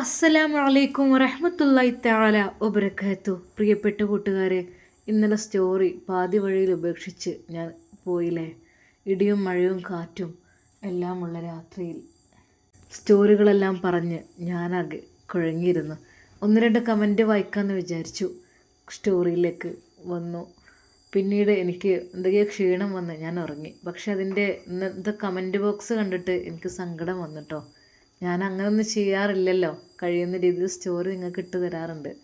അസ്സലാമു വലൈക്കും വറഹമത്തല്ലായി താല ഒബരക്കത്തു പ്രിയപ്പെട്ട കൂട്ടുകാരെ ഇന്നലെ സ്റ്റോറി പാതി വഴിയിൽ ഉപേക്ഷിച്ച് ഞാൻ പോയില്ലേ? ഇടിയും മഴയും കാറ്റും എല്ലാമുള്ള രാത്രിയിൽ സ്റ്റോറികളെല്ലാം പറഞ്ഞ് ഞാനാകെ കുഴങ്ങിയിരുന്നു. ഒന്ന് രണ്ട് കമന്റ് വായിക്കാമെന്ന് വിചാരിച്ചു സ്റ്റോറിയിലേക്ക് വന്നു. പിന്നീട് എനിക്ക് എന്തൊക്കെയോ ക്ഷീണം വന്ന് ഞാൻ ഉറങ്ങി. പക്ഷെ അതിന്റെ ഇന്നത്തെ കമന്റ് ബോക്സ് കണ്ടിട്ട് എനിക്ക് സങ്കടം വന്നിട്ടോ ഞാൻ അങ്ങനൊന്നും ചെയ്യാറില്ലല്ലോ. കഴിയുന്ന രീതിയിൽ സ്റ്റോറി നിങ്ങൾക്ക് ഇട്ട് തരാറുണ്ട്.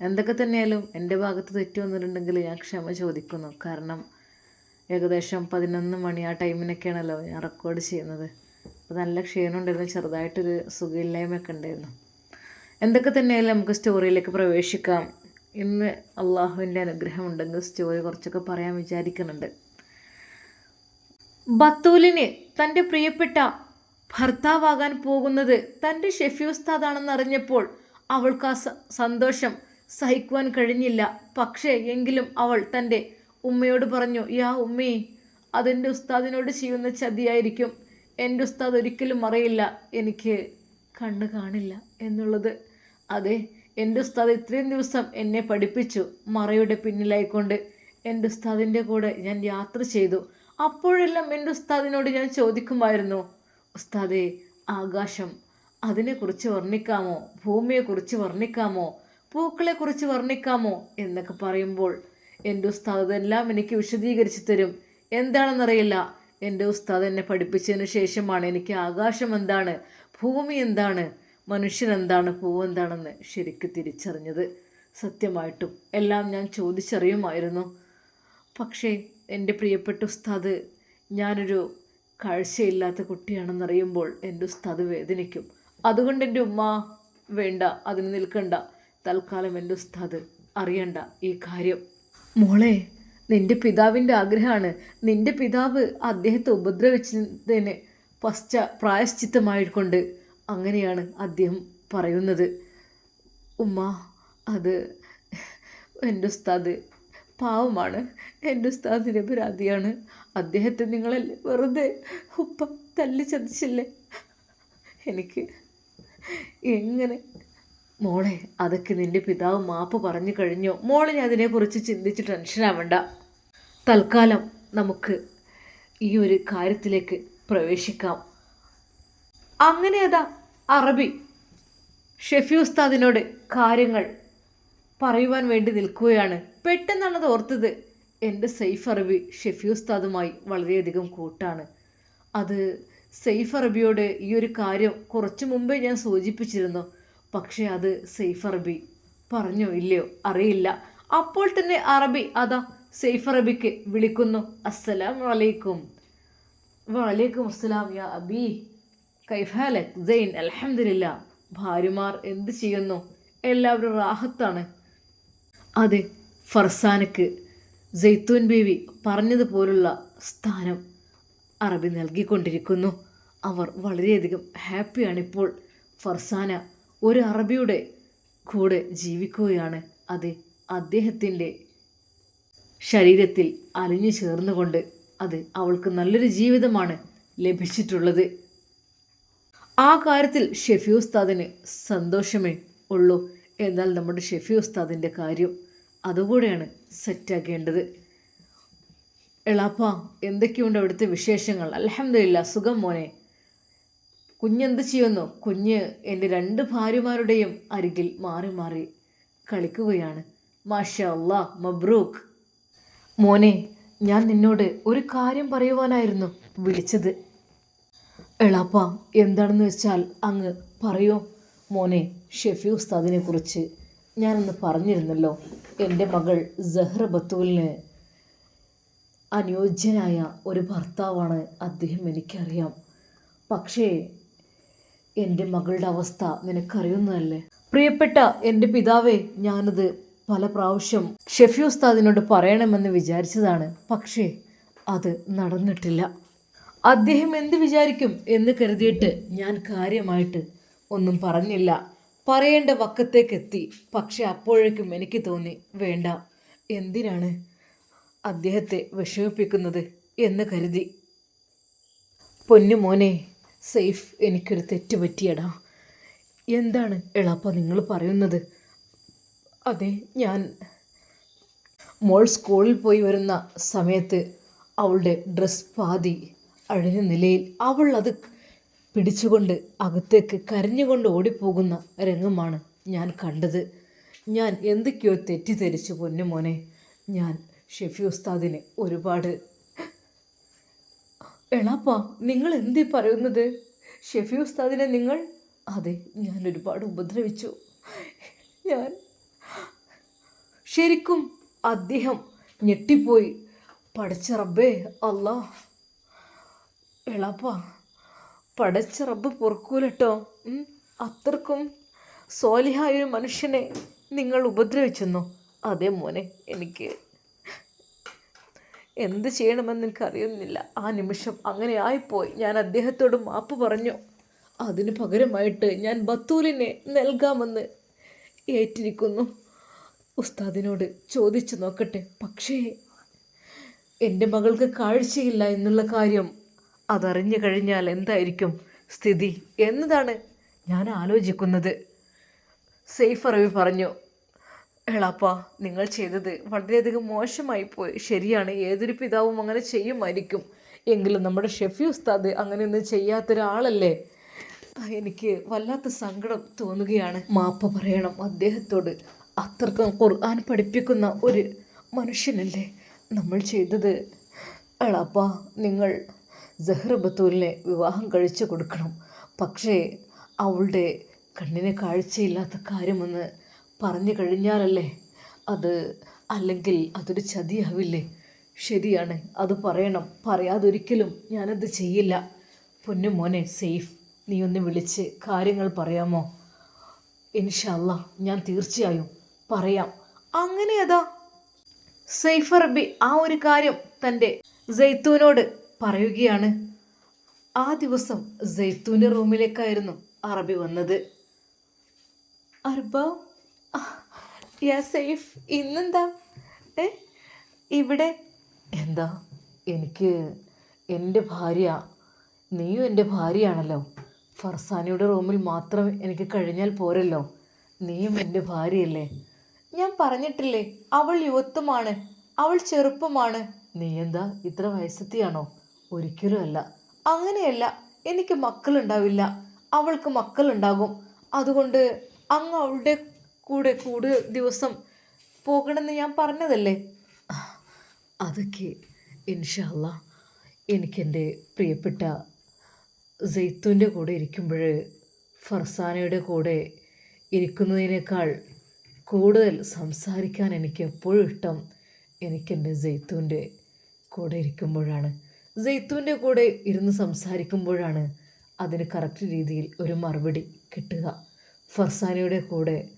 എന്തൊക്കെ തന്നെയാലും എന്റെ ഭാഗത്ത് തെറ്റ് വന്നിട്ടുണ്ടെങ്കിൽ ഞാൻ ക്ഷമ ചോദിക്കുന്നു. കാരണം ഏകദേശം പതിനൊന്ന് മണി ആ ടൈമിനൊക്കെയാണല്ലോ ഞാൻ റെക്കോർഡ് ചെയ്യുന്നത്. അപ്പോൾ നല്ല ക്ഷീണം ഉണ്ടായിരുന്നു. ചെറുതായിട്ടൊരു സുഖമില്ലായ്മയൊക്കെ ഉണ്ടായിരുന്നു. എന്തൊക്കെ തന്നെയാലും നമുക്ക് സ്റ്റോറിയിലേക്ക് പ്രവേശിക്കാം. ഇന്ന് അള്ളാഹുവിന്റെ അനുഗ്രഹം ഉണ്ടെങ്കിൽ സ്റ്റോറി കുറച്ചൊക്കെ പറയാൻ വിചാരിക്കുന്നുണ്ട്. ബത്തൂലിന് തന്റെ പ്രിയപ്പെട്ട ഭർത്താവാകാൻ പോകുന്നത് തന്റെ ഷെഫ്യൂസ്താദാണെന്നറിഞ്ഞപ്പോൾ അവൾക്ക് ആ സന്തോഷം സഹിക്കുവാൻ കഴിഞ്ഞില്ല. പക്ഷേ എങ്കിലും അവൾ തന്റെ ഉമ്മയോട് പറഞ്ഞു യാ ഉമ്മേ അതെന്റെ ഉസ്താദിനോട് ചെയ്യുന്ന ചതിയായിരിക്കും. എന്റെ ഉസ്താദ് ഒരിക്കലും അറിയില്ല എനിക്ക് കണ്ണ് കാണില്ല എന്നുള്ളത്. അതെ എന്റെ ഉസ്താദ് ഇത്രയും ദിവസം എന്നെ പഠിപ്പിച്ചു മറയുടെ പിന്നിലായിക്കൊണ്ട് എന്റെ ഉസ്താദിന്റെ കൂടെ ഞാൻ യാത്ര ചെയ്തു. അപ്പോഴെല്ലാം എന്റെ ഉസ്താദിനോട് ഞാൻ ചോദിക്കുമായിരുന്നു ഉസ്താദേ ആകാശം. അതിനെക്കുറിച്ച് വർണിക്കാമോ? ഭൂമിയെക്കുറിച്ച് വർണിക്കാമോ? പൂക്കളെക്കുറിച്ച് വർണിക്കാമോ? എന്നൊക്കെ പറയുമ്പോൾ എന്റെ ഉസ്താദ് ഇതെല്ലാം എനിക്ക് വിശദീകരിച്ചു തരും. എന്താണെന്നറിയില്ല. എന്റെ ഉസ്താദ് എന്നെ പഠിപ്പിച്ചതിന് ശേഷമാണ് എനിക്ക് ആകാശം എന്താണ് ഭൂമി എന്താണ് മനുഷ്യൻ എന്താണ് പൂവ് എന്താണെന്ന് ശരിക്ക് തിരിച്ചറിഞ്ഞത്. സത്യമായിട്ടും എല്ലാം ഞാൻ ചോദിച്ചറിയുമായിരുന്നു. പക്ഷേ എന്റെ പ്രിയപ്പെട്ട ഉസ്താദ് ഞാനൊരു കാഴ്ചയില്ലാത്ത കുട്ടിയാണെന്നറിയുമ്പോൾ എന്റെ ഉസ്താദ് വേദനിക്കും. അതുകൊണ്ട് എന്റെ ഉമ്മ വേണ്ട അതിന് നിൽക്കണ്ട. തൽക്കാലം എന്റെ ഉസ്താദ് അറിയണ്ട ഈ കാര്യം. മോളെ നിന്റെ പിതാവിന്റെ ആഗ്രഹമാണ്. നിന്റെ പിതാവ് അദ്ദേഹത്തെ ഉപദ്രവിച്ചതിന് പശ്ച പ്രായശ്ചിത്തമായിക്കൊണ്ട് അങ്ങനെയാണ് അദ്ദേഹം പറയുന്നത്. ഉമ്മ അത് എന്റെ ഉസ്താദ് പാവമാണ്. എന്റെ ഉസ്താദ് നിരപരാധിയാണ് അദ്ദേഹത്തെ നിങ്ങളല്ലേ വെറുതെ ഉപ്പ തല്ലി ചതിച്ചില്ലേ? എനിക്ക് എങ്ങനെ? മോളെ അതൊക്കെ നിന്റെ പിതാവ് മാപ്പ് പറഞ്ഞു കഴിഞ്ഞോ? മോളെ ഞാൻ അതിനെക്കുറിച്ച് ചിന്തിച്ച് ടെൻഷനാവണ്ട തൽക്കാലം നമുക്ക് ഈ ഒരു കാര്യത്തിലേക്ക് പ്രവേശിക്കാം. അങ്ങനെ അതാ അറബി ഷെഫി ഉസ്താദിനോട് കാര്യങ്ങൾ പറയുവാൻ വേണ്ടി നിൽക്കുകയാണ്. പെട്ടെന്നാണ് അത് ഓർത്തത്. എന്റെ സെയ്ഫ് അറബി ഷെഫി ഉസ്താദുമായി വളരെയധികം കൂട്ടാണ്. അത് സെയ്ഫ് അറബിയോട് ഈ ഒരു കാര്യം കുറച്ചു മുമ്പേ ഞാൻ സൂചിപ്പിച്ചിരുന്നു. പക്ഷേ അത് സെയ്ഫ് അറബി പറഞ്ഞോ ഇല്ലയോ അറിയില്ല. അപ്പോൾ തന്നെ അറബി അതാ സെയ്ഫ് അറബിക്ക് വിളിക്കുന്നു. അസ്സലാം വലൈക്കും വലൈക്കും അസ്സലാം യാ അബി. കൈഫാലക് ജെയിൻ അലഹമില്ല ഭാര്യമാർ എന്ത് ചെയ്യുന്നു? എല്ലാവരും റാഹത്താണ്. അതെ ഫർസാനക്ക് ജെയ്ത്തൂൻ ബീവി പറഞ്ഞതുപോലുള്ള സ്ഥാനം അറബി നൽകിക്കൊണ്ടിരിക്കുന്നു. അവർ വളരെയധികം ഹാപ്പിയാണിപ്പോൾ. ഫർസാന ഒരു അറബിയുടെ കൂടെ ജീവിക്കുകയാണ്. അത് അദ്ദേഹത്തിന്റെ ശരീരത്തിൽ അലിഞ്ഞു ചേർന്നുകൊണ്ട് അത് അവൾക്ക് നല്ലൊരു ജീവിതമാണ് ലഭിച്ചിട്ടുള്ളത്. ആ കാര്യത്തിൽ ഷെഫി ഉസ്താദിന് സന്തോഷമേ ഉള്ളൂ. എന്നാൽ നമ്മുടെ ഷെഫി ഉസ്താദിന്റെ കാര്യം അതുകൂടെയാണ് സെറ്റാക്കേണ്ടത് എളാപ്പ എന്തൊക്കെയുണ്ട് അവിടുത്തെ വിശേഷങ്ങൾ? അലഹമില്ല സുഖം മോനെ. കുഞ്ഞെന്ത് ചെയ്യുന്നു? കുഞ്ഞ് എന്റെ രണ്ട് ഭാര്യമാരുടെയും അരികിൽ മാറി മാറി കളിക്കുകയാണ്. മാഷാ അല്ലാ മബ്രൂക്ക്. മോനെ ഞാൻ നിന്നോട് ഒരു കാര്യം പറയുവാനായിരുന്നു വിളിച്ചത്. എളാപ്പ എന്താണെന്ന് വെച്ചാൽ അങ്ങ് പറയോ? മോനെ ഷെഫി ഉസ്താദിനെ കുറിച്ച് ഞാനൊന്ന് പറഞ്ഞിരുന്നല്ലോ എന്റെ മകൾ സഹ്റ ബത്തൂലിന് അനുയോജ്യനായ ഒരു ഭർത്താവാണ് അദ്ദേഹം എനിക്കറിയാം. പക്ഷേ എന്റെ മകളുടെ അവസ്ഥ നിനക്കറിയുന്നതല്ലേ? പ്രിയപ്പെട്ട എന്റെ പിതാവേ ഞാനത് പല പ്രാവശ്യം ഷെഫി ഉസ്താദിനോട് പറയണമെന്ന് വിചാരിച്ചതാണ്. പക്ഷേ അത് നടന്നിട്ടില്ല. അദ്ദേഹം എന്ത് വിചാരിക്കും എന്ന് കരുതിയിട്ട് ഞാൻ കാര്യമായിട്ട് ഒന്നും പറഞ്ഞില്ല. പറയേണ്ട വക്കത്തേക്ക് എത്തി പക്ഷെ അപ്പോഴേക്കും എനിക്ക് തോന്നി വേണ്ട. എന്തിനാണ് അദ്ദേഹത്തെ വിഷമിപ്പിക്കുന്നത് എന്ന് കരുതി. പൊന്നുമോനെ സേഫ് എനിക്കൊരു തെറ്റ് പറ്റിയടാ. എന്താണ് എളാപ്പ നിങ്ങൾ പറയുന്നത്? അതെ ഞാൻ മോൾ സ്കൂളിൽ പോയി വരുന്ന സമയത്ത് അവളുടെ ഡ്രസ് പാതി അഴിഞ്ഞ നിലയിൽ അവൾ അത് പിടിച്ചുകൊണ്ട് അകത്തേക്ക് കരഞ്ഞുകൊണ്ട് ഓടിപ്പോകുന്ന രംഗമാണ് ഞാൻ കണ്ടത്. ഞാൻ എന്തൊക്കെയോ തെറ്റിദ്ധരിച്ചു പൊന്നുമോനെ ഞാൻ ഷെഫി ഉസ്താദിനെ ഒരുപാട് എളാപ്പ നിങ്ങൾ എന്തേ പറയുന്നത്? ഷെഫി ഉസ്താദിനെ നിങ്ങൾ? അതെ ഞാൻ ഒരുപാട് ഉപദ്രവിച്ചു. ഞാൻ ശരിക്കും അദ്ദേഹം ഞെട്ടിപ്പോയി. പഠിച്ച റബ്ബേ അല്ലാ എളാപ്പ പടച്ച റബ്ബ് പൊറുക്കൂലട്ടോ അത്രക്കും സോലിഹായ ഒരു മനുഷ്യനെ നിങ്ങൾ ഉപദ്രവിച്ചെന്നോ? അതെ മോനെ എനിക്ക് എന്ത് ചെയ്യണമെന്ന് എനിക്കറിയുന്നില്ല. ആ നിമിഷം അങ്ങനെ ആയിപ്പോയി. ഞാൻ അദ്ദേഹത്തോട് മാപ്പ് പറഞ്ഞു. അതിന് പകരമായിട്ട് ഞാൻ ബത്തൂലിനെ നൽകാമെന്ന് ഏറ്റിരിക്കുന്നു. ഉസ്താദിനോട് ചോദിച്ചു നോക്കട്ടെ. പക്ഷേ എന്റെ മകൾക്ക് കാഴ്ചയില്ല എന്നുള്ള കാര്യം അതറിഞ്ഞു കഴിഞ്ഞാൽ എന്തായിരിക്കും സ്ഥിതി എന്നതാണ് ഞാൻ ആലോചിക്കുന്നത്. സെയ്ഫ് റവി പറഞ്ഞു എളാപ്പ നിങ്ങൾ ചെയ്തത് വളരെയധികം മോശമായി പോയി. ശരിയാണ് ഏതൊരു പിതാവും അങ്ങനെ ചെയ്യുമായിരിക്കും. എങ്കിലും നമ്മുടെ ഷെഫി ഉസ്താദ് അങ്ങനെയൊന്നും ചെയ്യാത്തൊരാളല്ലേ എനിക്ക് വല്ലാത്ത സങ്കടം തോന്നുകയാണ്. മാപ്പ പറയണം അദ്ദേഹത്തോട്. അത്രക്കും ഖുർആൻ പഠിപ്പിക്കുന്ന ഒരു മനുഷ്യനല്ലേ നമ്മൾ ചെയ്തത്? എളാപ്പ നിങ്ങൾ ജഹ്റ ബത്തൂലിനെ വിവാഹം കഴിച്ചു കൊടുക്കണം. പക്ഷേ അവളുടെ കണ്ണിന് കാഴ്ചയില്ലാത്ത കാര്യമെന്ന് പറഞ്ഞു കഴിഞ്ഞാലല്ലേ? അത് അല്ലെങ്കിൽ അതൊരു ചതിയാവില്ലേ? ശരിയാണ് അത് പറയണം. പറയാതൊരിക്കലും ഞാനത് ചെയ്യില്ല. പൊന്നു മോനെ സേഫ്. നീ ഒന്ന് വിളിച്ച് കാര്യങ്ങൾ പറയാമോ? ഇൻഷല്ല ഞാൻ തീർച്ചയായും പറയാം. അങ്ങനെ അതാ. അറബി ആ ഒരു കാര്യം തന്റെ ജെയ്ത്തൂനോട് പറയുകയാണ്. ആ ദിവസം ജയ്ത്തൂന്റെ റൂമിലേക്കായിരുന്നു അറബി വന്നത്. അർബ യാ സേഫ് ഇന്നെന്താ? ഏ ഇവിടെ? എന്താ? എനിക്ക് എന്റെ ഭാര്യ നീയും എന്റെ ഭാര്യയാണല്ലോ. ഫർസാനിയുടെ റൂമിൽ മാത്രം എനിക്ക് കഴിഞ്ഞാൽ പോരല്ലോ. നീയും എന്റെ ഭാര്യയല്ലേ? ഞാൻ പറഞ്ഞിട്ടില്ലേ അവൾ യുവത്വമാണ് അവൾ ചെറുപ്പമാണ്. നീ എന്താ ഇത്ര വയസ്സെത്തിയാണോ? ഒരിക്കലും അല്ല അങ്ങനെയല്ല എനിക്ക് മക്കളുണ്ടാവില്ല. അവൾക്ക് മക്കളുണ്ടാകും. അതുകൊണ്ട് അങ്ങ് അവളുടെ കൂടെ കൂടുതൽ ദിവസം പോകണമെന്ന് ഞാൻ പറഞ്ഞതല്ലേ? അതൊക്കെ ഇൻഷല്ല എനിക്കെന്റെ പ്രിയപ്പെട്ട ജെയ്ത്തുന്റെ കൂടെ ഇരിക്കുമ്പോൾ ഫർസാനയുടെ കൂടെ ഇരിക്കുന്നതിനേക്കാൾ കൂടുതൽ സംസാരിക്കാൻ എനിക്ക് എപ്പോഴും ഇഷ്ടം എനിക്കെന്റെ ജെയ്ത്തൂന്റെ കൂടെ ഇരിക്കുമ്പോഴാണ്. ജെയ്ത്തൂന്റെ കൂടെ ഇരുന്ന് സംസാരിക്കുമ്പോഴാണ് അതിന് കറക്റ്റ് രീതിയിൽ ഒരു മറുപടി കിട്ടുക. ഫർസാനയുടെ കൂടെ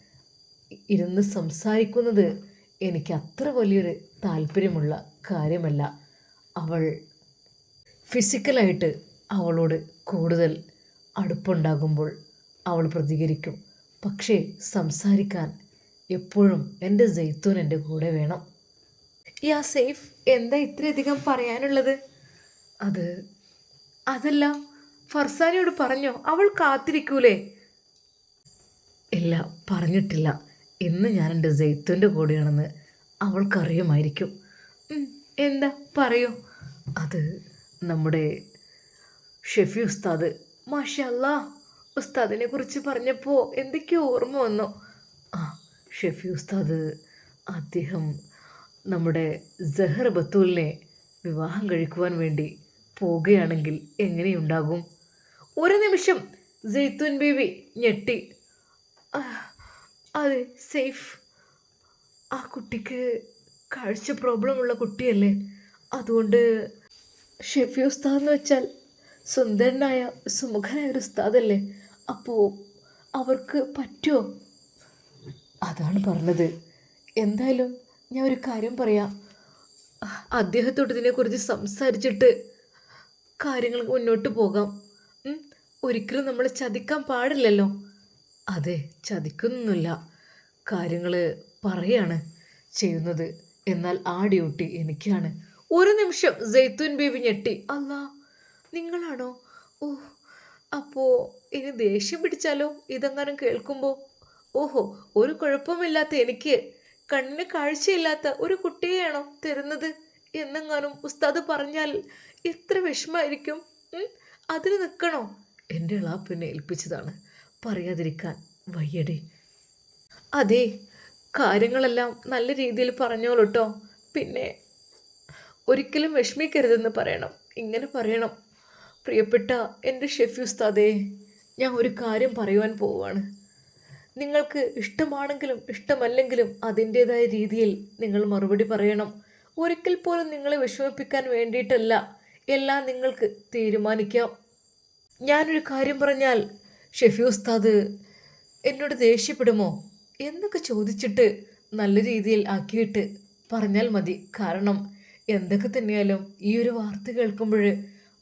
ഇരുന്ന് സംസാരിക്കുന്നത് എനിക്ക് അത്ര വലിയൊരു താല്പര്യമുള്ള കാര്യമല്ല. അവൾ ഫിസിക്കലായിട്ട് അവളോട് കൂടുതൽ അടുപ്പുണ്ടാകുമ്പോൾ അവൾ പ്രതികരിക്കും. പക്ഷേ സംസാരിക്കാൻ എപ്പോഴും എന്റെ ജെയ്ത്തൂൻ എന്റെ കൂടെ വേണം. യാ സേഫ് എന്താ ഇത്രയധികം പറയാനുള്ളത്? അത്. അതല്ല ഫർസാനിയോട് പറഞ്ഞോ അവൾ കാത്തിരിക്കൂലേ? ഇല്ല പറഞ്ഞിട്ടില്ല. ഇന്ന് ഞാൻ എന്റെ ജെയ്ത്തുന്റെ കൂടെയാണെന്ന് അവൾക്കറിയുമായിരിക്കും. എന്താ പറയൂ. അത് നമ്മുടെ ഷെഫി ഉസ്താദ്. മാഷല്ല ഉസ്താദിനെ കുറിച്ച് പറഞ്ഞപ്പോൾ എന്തൊക്കെയോ ഓർമ്മ വന്നു. ആ ഷെഫി ഉസ്താദ് അദ്ദേഹം നമ്മുടെ ജഹർ ബത്തൂലിനെ വിവാഹം കഴിക്കുവാൻ വേണ്ടി പോവുകയാണെങ്കിൽ എങ്ങനെയുണ്ടാകും? ഒരു നിമിഷം ജെയ്ത്തുൻ ബീവി ഞെട്ടി. അതെ സേഫ്. ആ കുട്ടിക്ക് കാഴ്ച പ്രോബ്ലം ഉള്ള കുട്ടിയല്ലേ. അതുകൊണ്ട് ഷെഫി ഉസ്താദ് എന്ന് വെച്ചാൽ സുന്ദരനായ സുമുഖനായ ഒരു ഉസ്താദല്ലേ. അപ്പോൾ അവർക്ക് പറ്റുമോ അതാണ് പറഞ്ഞത്. എന്തായാലും ഞാൻ ഒരു കാര്യം പറയാം. അദ്ദേഹത്തോട് ഇതിനെക്കുറിച്ച് സംസാരിച്ചിട്ട് കാര്യങ്ങൾ മുന്നോട്ട് പോകാം? ഒരിക്കലും നമ്മൾ ചതിക്കാൻ പാടില്ലല്ലോ. അതെ ചതിക്കുന്നൊന്നുമില്ല. കാര്യങ്ങൾ പറയാണ് ചെയ്യുന്നത്. എന്നാൽ ആ ഡ്യൂട്ടി എനിക്കാണ്. ഒരു നിമിഷം ജെയ്ത്തുൻ ബേബി ഞെട്ടി. അല്ല നിങ്ങളാണോ? ഓ അപ്പോ ഇനി ദേഷ്യം പിടിച്ചാലോ? ഇതെങ്ങാനും കേൾക്കുമ്പോൾ ഓഹോ ഒരു കുഴപ്പമില്ലാത്ത എനിക്ക്. കണ്ണിന് കാഴ്ചയില്ലാത്ത ഒരു കുട്ടിയെയാണോ തരുന്നത്? എന്നെങ്ങാനും ഉസ്താദ് പറഞ്ഞാൽ എത്ര വിഷമായിരിക്കും? ഉം? അതിന് നിൽക്കണോ? എന്റെ ഇളാപ്പിനെ ഏൽപ്പിച്ചതാണ്. പറയാതിരിക്കാൻ വയ്യടി. അതെ കാര്യങ്ങളെല്ലാം നല്ല രീതിയിൽ പറഞ്ഞോളൂ കേട്ടോ പിന്നെ ഒരിക്കലും വിഷമിക്കരുതെന്ന് പറയണം. ഇങ്ങനെ പറയണം. പ്രിയപ്പെട്ട എന്റെ ഷെഫി ഞാൻ ഒരു കാര്യം പറയുവാൻ പോവുകയാണ് നിങ്ങൾക്ക് ഇഷ്ടമാണെങ്കിലും ഇഷ്ടമല്ലെങ്കിലും അതിന്റേതായ രീതിയിൽ നിങ്ങൾ മറുപടി പറയണം. ഒരിക്കൽ പോലും നിങ്ങളെ വിഷമിപ്പിക്കാൻ വേണ്ടിയിട്ടല്ല എല്ലാം നിങ്ങൾക്ക് തീരുമാനിക്കാം. ഞാനൊരു കാര്യം പറഞ്ഞാൽ ഷെഫി ഉസ്താദ് എന്നോട് ദേഷ്യപ്പെടുമോ? എന്നൊക്കെ ചോദിച്ചിട്ട് നല്ല രീതിയിൽ ആക്കിയിട്ട് പറഞ്ഞാൽ മതി. കാരണം എന്തൊക്കെ തന്നെയാലും ഈ ഒരു വാർത്ത കേൾക്കുമ്പോൾ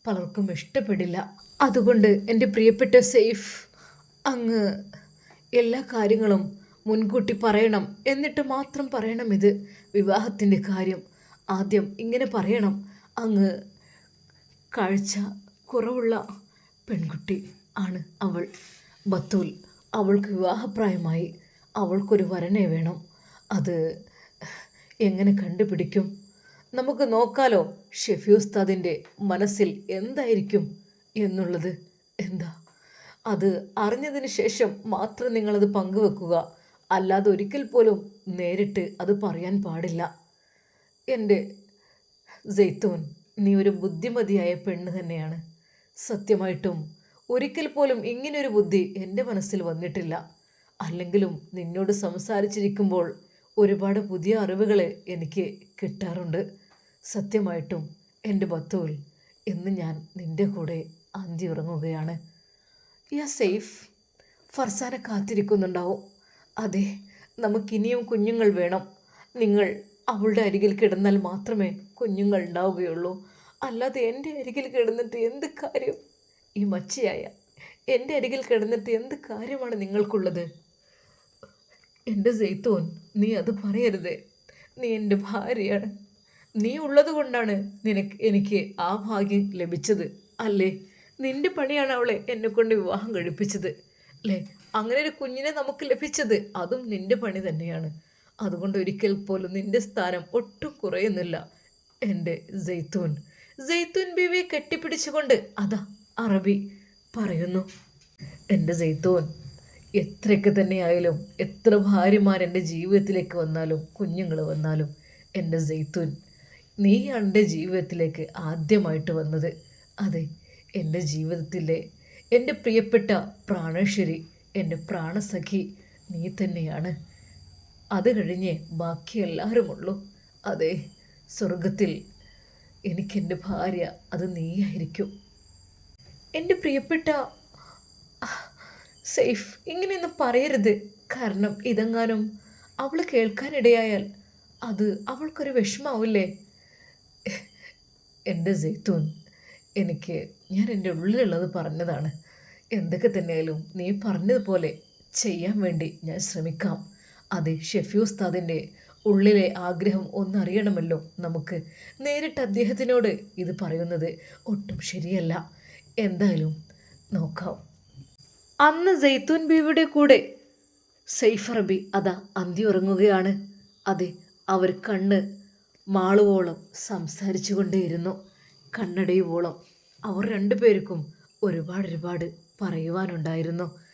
പലർക്കും ഇഷ്ടപ്പെടില്ല. അതുകൊണ്ട് എന്റെ പ്രിയപ്പെട്ട സേഫ് അങ്ങ് എല്ലാ കാര്യങ്ങളും മുൻകൂട്ടി പറയണം. എന്നിട്ട് മാത്രം പറയണം ഇത്. വിവാഹത്തിന്റെ കാര്യം ആദ്യം ഇങ്ങനെ പറയണം. അങ്ങ് കാഴ്ച കുറവുള്ള പെൺകുട്ടി ആണ് അവൾ. ബത്തൂൽ അവൾക്ക് വിവാഹപ്രായമായി. അവൾക്കൊരു വരനെ വേണം. അത് എങ്ങനെ കണ്ടുപിടിക്കും? നമുക്ക് നോക്കാലോ ഷെഫി ഉസ്താദിന്റെ മനസ്സിൽ എന്തായിരിക്കും എന്നുള്ളത്. എന്താ? അത് അറിഞ്ഞതിന് ശേഷം മാത്രം നിങ്ങളത് പങ്കുവെക്കുക. അല്ലാതെ ഒരിക്കൽ പോലും നേരിട്ട് അത് പറയാൻ പാടില്ല. എന്റെ ജെയ്ത്തൂൻ നീ ഒരു ബുദ്ധിമതിയായ പെണ്ണ് തന്നെയാണ്. സത്യമായിട്ടും ഒരിക്കൽ പോലും ഇങ്ങനൊരു ബുദ്ധി എന്റെ മനസ്സിൽ വന്നിട്ടില്ല. അല്ലെങ്കിലും നിന്നോട് സംസാരിച്ചിരിക്കുമ്പോൾ ഒരുപാട് പുതിയ അറിവുകൾ എനിക്ക് കിട്ടാറുണ്ട്. സത്യമായിട്ടും എന്റെ ബത്തുവിൽ എന്ന് ഞാൻ നിന്റെ കൂടെ അന്തി ഉറങ്ങുകയാണ് യാ സേഫ്. ഫർസാനെ കാത്തിരിക്കുന്നുണ്ടാവും. അതെ നമുക്കിനിയും കുഞ്ഞുങ്ങൾ വേണം. നിങ്ങൾ അവളുടെ അരികിൽ കിടന്നാൽ മാത്രമേ കുഞ്ഞുങ്ങൾ ഉണ്ടാവുകയുള്ളൂ. അല്ലാതെ എന്റെ അരികിൽ കിടന്നിട്ട് എന്ത് കാര്യം? ഈ മച്ചിയായ എന്റെ അരികിൽ കിടന്നിട്ട് എന്ത് കാര്യമാണ് നിങ്ങൾക്കുള്ളത്? എന്റെ ജെയ്ത്തോൻ നീ അത് പറയരുത്. നീ എന്റെ ഭാര്യയാണ്. നീ ഉള്ളത് കൊണ്ടാണ് നിനക്ക് എനിക്ക് ആ ഭാഗ്യം ലഭിച്ചത്. അല്ലേ? നിന്റെ പണിയാണ് അവളെ എന്നെ കൊണ്ട് വിവാഹം കഴിപ്പിച്ചത്. അല്ലേ? അങ്ങനെ ഒരു കുഞ്ഞിനെ നമുക്ക് ലഭിച്ചത് അതും നിന്റെ പണി തന്നെയാണ്. അതുകൊണ്ട് ഒരിക്കൽ പോലും നിന്റെ സ്ഥാനം ഒട്ടും കുറയുന്നില്ല എന്റെ ജെയ്ത്തൂൻ ജെയ്ത്തൂൻ ബീവിയെ കെട്ടിപ്പിടിച്ചുകൊണ്ട് അതാ അറബി പറയുന്നു. എന്റെ ജെയ്ത്തൂൻ എത്രയൊക്കെ തന്നെയായാലും എത്ര ഭാര്യമാർ എന്റെ ജീവിതത്തിലേക്ക് വന്നാലും കുഞ്ഞുങ്ങൾ വന്നാലും എന്റെ ജെയ്ത്തൂൻ നീയാണ് എന്റെ ജീവിതത്തിലേക്ക് ആദ്യമായിട്ട് വന്നത്. അതെ എന്റെ ജീവിതത്തിലെ എന്റെ പ്രിയപ്പെട്ട പ്രാണേശ്വരി എന്റെ പ്രാണസഖി നീ തന്നെയാണ്. അത് കഴിഞ്ഞ് ബാക്കി എല്ലാവരുമുള്ളൂ അതെ സ്വർഗത്തിൽ എനിക്കെന്റെ ഭാര്യ അത് നീയായിരിക്കും. എന്റെ പ്രിയപ്പെട്ട സേഫ് ഇങ്ങനെയൊന്നും പറയരുത്. കാരണം ഇതെങ്ങാനും അവൾ കേൾക്കാനിടയായാൽ അത് അവൾക്കൊരു വിഷമാവില്ലേ? എന്റെ ജെയ്ത്തൂൻ എനിക്ക് ഞാൻ എന്റെ ഉള്ളിലുള്ളത് പറഞ്ഞതാണ്. എന്തൊക്കെ തന്നെയായാലും നീ പറഞ്ഞതുപോലെ ചെയ്യാൻ വേണ്ടി ഞാൻ ശ്രമിക്കാം. അതെ ഷെഫി ഉസ്താദിന്റെ ഉള്ളിലെ ആഗ്രഹം ഒന്നറിയണമല്ലോ നമുക്ക്. നേരിട്ട് അദ്ദേഹത്തിനോട് ഇത് പറയുന്നത് ഒട്ടും ശരിയല്ല. എന്തായാലും നോക്കാം. അന്ന് ജെയ്ത്തൂൻ ബീവിയുടെ കൂടെ സെയ്ഫ് അതാ അന്തി ഉറങ്ങുകയാണ് അതെ അവർ കണ്ണ് മാളുവോളം സംസാരിച്ചു കൊണ്ടേയിരുന്നു കണ്ണടയുവോളം. അവർ രണ്ടുപേർക്കും ഒരുപാട് ഒരുപാട് പറയുവാനുണ്ടായിരുന്നു.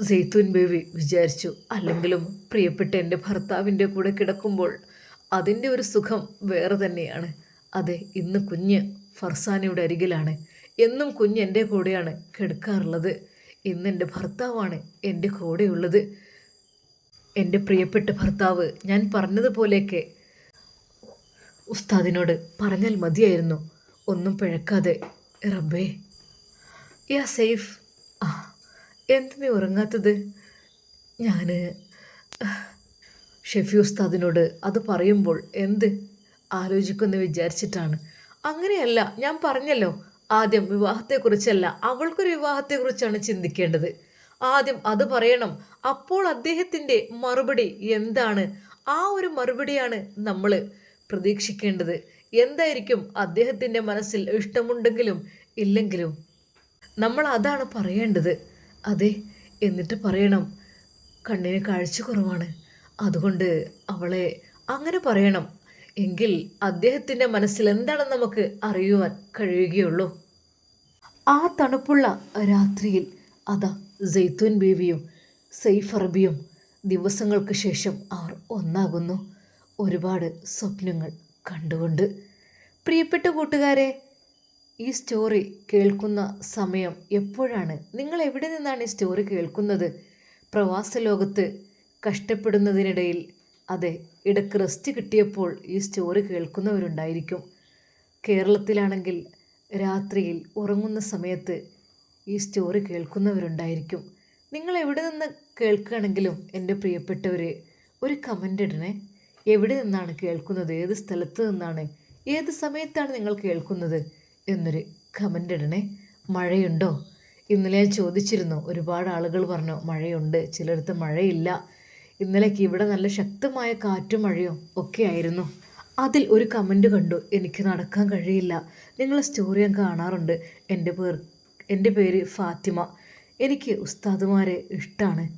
സെയ്ത്തൂൻ ബേബി വിചാരിച്ചു. അല്ലെങ്കിലും പ്രിയപ്പെട്ട എന്റെ ഭർത്താവിന്റെ കൂടെ കിടക്കുമ്പോൾ അതിന്റെ ഒരു സുഖം വേറെ തന്നെയാണ്. അതെ ഇന്ന് കുഞ്ഞ് ഫർസാനയുടെ അരികിലാണ്. എന്നും കുഞ്ഞ് എന്റെ കൂടെയാണ് കിടക്കാറുള്ളത്. ഇന്ന് എന്റെ ഭർത്താവാണ് എന്റെ കൂടെയുള്ളത്. എന്റെ പ്രിയപ്പെട്ട ഭർത്താവ് ഞാൻ പറഞ്ഞതുപോലെയൊക്കെ ഉസ്താദിനോട് പറഞ്ഞാൽ മതിയായിരുന്നു. ഒന്നും പിഴക്കാതെ റബ്ബേ. യാ സേഫ്. എന്ത് നീ ഉറങ്ങാത്തത്? ഞാൻ ഷെഫി ഉസ്താദിനോട് അത് പറയുമ്പോൾ എന്ത് ആലോചിക്കുമെന്ന് വിചാരിച്ചിട്ടാണ്. അങ്ങനെയല്ല ഞാൻ പറഞ്ഞല്ലോ ആദ്യം വിവാഹത്തെക്കുറിച്ചല്ല അവൾക്കൊരു വിവാഹത്തെക്കുറിച്ചാണ് ചിന്തിക്കേണ്ടത്. ആദ്യം അത് പറയണം അപ്പോൾ അദ്ദേഹത്തിന്റെ മറുപടി എന്താണ്? ആ ഒരു മറുപടിയാണ് നമ്മൾ പ്രതീക്ഷിക്കേണ്ടത്. എന്തായിരിക്കും അദ്ദേഹത്തിന്റെ മനസ്സിൽ ഇഷ്ടമുണ്ടെങ്കിലും ഇല്ലെങ്കിലും നമ്മൾ അതാണ് പറയേണ്ടത്. അതെ എന്നിട്ട് പറയണം. കണ്ണിന് കാഴ്ച കുറവാണ്. അതുകൊണ്ട് അവളെ അങ്ങനെ പറയണം. എങ്കിൽ അദ്ദേഹത്തിന്റെ മനസ്സിൽ എന്താണെന്ന് നമുക്ക് അറിയുവാൻ കഴിയുകയുള്ളൂ. ആ തണുപ്പുള്ള രാത്രിയിൽ അതാ ജെയ്ത്തൂൻ ബീവിയും സെയ്ഫ് അറബിയും ദിവസങ്ങൾക്ക് ശേഷം അവർ ഒന്നാകുന്നു. ഒരുപാട് സ്വപ്നങ്ങൾ കണ്ടുകൊണ്ട്. പ്രിയപ്പെട്ട കൂട്ടുകാരെ ഈ സ്റ്റോറി കേൾക്കുന്ന സമയം എപ്പോഴാണ്? നിങ്ങൾ എവിടെ നിന്നാണ് ഈ സ്റ്റോറി കേൾക്കുന്നത്? പ്രവാസ ലോകത്ത് കഷ്ടപ്പെടുന്നതിനിടയിൽ അതെ ഇടയ്ക്ക് റെസ്റ്റ് കിട്ടിയപ്പോൾ ഈ സ്റ്റോറി കേൾക്കുന്നവരുണ്ടായിരിക്കും. കേരളത്തിലാണെങ്കിൽ രാത്രിയിൽ ഉറങ്ങുന്ന സമയത്ത് ഈ സ്റ്റോറി കേൾക്കുന്നവരുണ്ടായിരിക്കും. നിങ്ങൾ എവിടെ നിന്ന് കേൾക്കുകയാണെങ്കിലും എന്റെ പ്രിയപ്പെട്ടവർ ഒരു കമന്റ് ഇടണേ. എവിടെ നിന്നാണ് കേൾക്കുന്നത്? ഏത് സ്ഥലത്ത് നിന്നാണ്? ഏത് സമയത്താണ് നിങ്ങൾ കേൾക്കുന്നത്? എന്നൊരു കമന്റ് ഇടണേ. മഴയുണ്ടോ? ഇന്നലെ ഞാൻ ചോദിച്ചിരുന്നു. ഒരുപാട് ആളുകൾ പറഞ്ഞു മഴയുണ്ട്. ചിലയിടത്ത് മഴയില്ല. ഇന്നലേക്ക് ഇവിടെ നല്ല ശക്തമായ കാറ്റും മഴയും ഒക്കെ ആയിരുന്നു. അതിൽ ഒരു കമന്റ് കണ്ടു. എനിക്ക് നടക്കാൻ കഴിയില്ല. നിങ്ങൾ സ്റ്റോറി ഞാൻ കാണാറുണ്ട്. എന്റെ പേർ എന്റെ പേര് ഫാത്തിമ. എനിക്ക് ഉസ്താദുമാരെ ഇഷ്ടമാണ്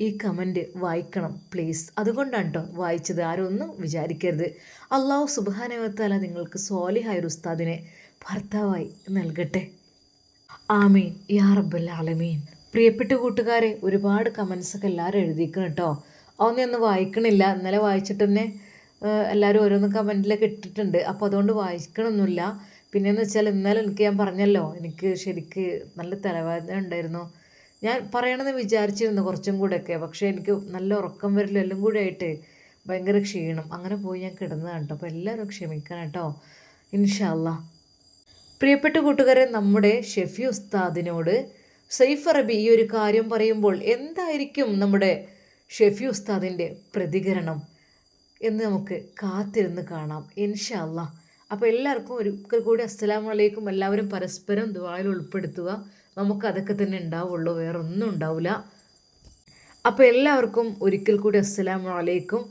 ഈ കമന്റ് വായിക്കണം പ്ലീസ് അതുകൊണ്ടാണ് കേട്ടോ വായിച്ചത്. ആരും ഒന്നും വിചാരിക്കരുത്. അള്ളാഹു സുബാനവത്താല നിങ്ങൾക്ക് സോലിഹായ ഉസ്താദിനെ ഭർത്താവായി നൽകട്ടെ. ആമീൻ. യാ ആലമീൻ. പ്രിയപ്പെട്ട കൂട്ടുകാരെ ഒരുപാട് കമൻസൊക്കെ എല്ലാവരും എഴുതിക്കണം കേട്ടോ. അതൊന്നും ഒന്ന് വായിക്കണില്ല. ഇന്നലെ വായിച്ചിട്ട് തന്നെ എല്ലാവരും ഓരോന്ന് കമന്റിലൊക്കെ ഇട്ടിട്ടുണ്ട്. അപ്പോൾ അതുകൊണ്ട് വായിക്കണമൊന്നുമില്ല പിന്നെയെന്ന് വെച്ചാൽ ഇന്നലെ എനിക്ക് ഞാൻ പറഞ്ഞല്ലോ എനിക്ക് ശരിക്ക് നല്ല തലവേദന ഉണ്ടായിരുന്നു. ഞാൻ പറയണമെന്ന് വിചാരിച്ചിരുന്നു കുറച്ചും കൂടെയൊക്കെ. പക്ഷേ എനിക്ക് നല്ല ഉറക്കം വരില്ല എല്ലാം കൂടെ ആയിട്ട് ഭയങ്കര ക്ഷീണം. അങ്ങനെ പോയി ഞാൻ കിടന്നതാണ് കേട്ടോ. അപ്പോൾ എല്ലാവരും ക്ഷമിക്കണം കേട്ടോ. ഇൻഷാല്ല പ്രിയപ്പെട്ട കൂട്ടുകാരെ നമ്മുടെ ഷെഫി ഉസ്താദിനോട് സൈഫ് അറബി ഈ ഒരു കാര്യം പറയുമ്പോൾ എന്തായിരിക്കും നമ്മുടെ ഷെഫി ഉസ്താദിന്റെ പ്രതികരണം എന്ന് നമുക്ക് കാത്തിരുന്ന് കാണാം. ഇൻഷല്ല അപ്പോൾ എല്ലാവർക്കും ഒരിക്കൽ കൂടി അസ്സലാം വലൈക്കും എല്ലാവരും പരസ്പരം ദ്വായിൽ ഉൾപ്പെടുത്തുക. നമുക്കതൊക്കെ തന്നെ ഉണ്ടാവുള്ളൂ വേറൊന്നും ഉണ്ടാവില്ല. അപ്പോൾ എല്ലാവർക്കും ഒരിക്കൽ കൂടി അസ്സലാം വലൈക്കും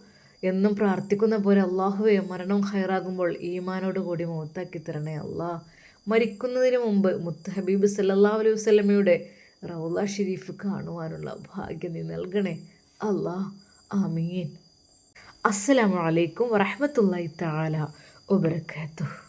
എന്നും പ്രാർത്ഥിക്കുന്ന പോലെ അള്ളാഹുവെ മരണം ഹയറാകുമ്പോൾ ഈമാനോട് കൂടി മുഹത്താക്കി തരണേ അള്ളാഹ് മരിക്കുന്നതിന് മുമ്പ് മുത്ത് ഹബീബ് സല്ലാ അലൈഹി വസ്ലമയുടെ റൗല ഷെരീഫ് കാണുവാനുള്ള ഭാഗ്യം നീ നൽകണേ. അള്ളാഹ് ആമീൻ. അസ്സലാമലൈക്കും വറഹമത്തല്ലാ തആല വബറകാതുഹു.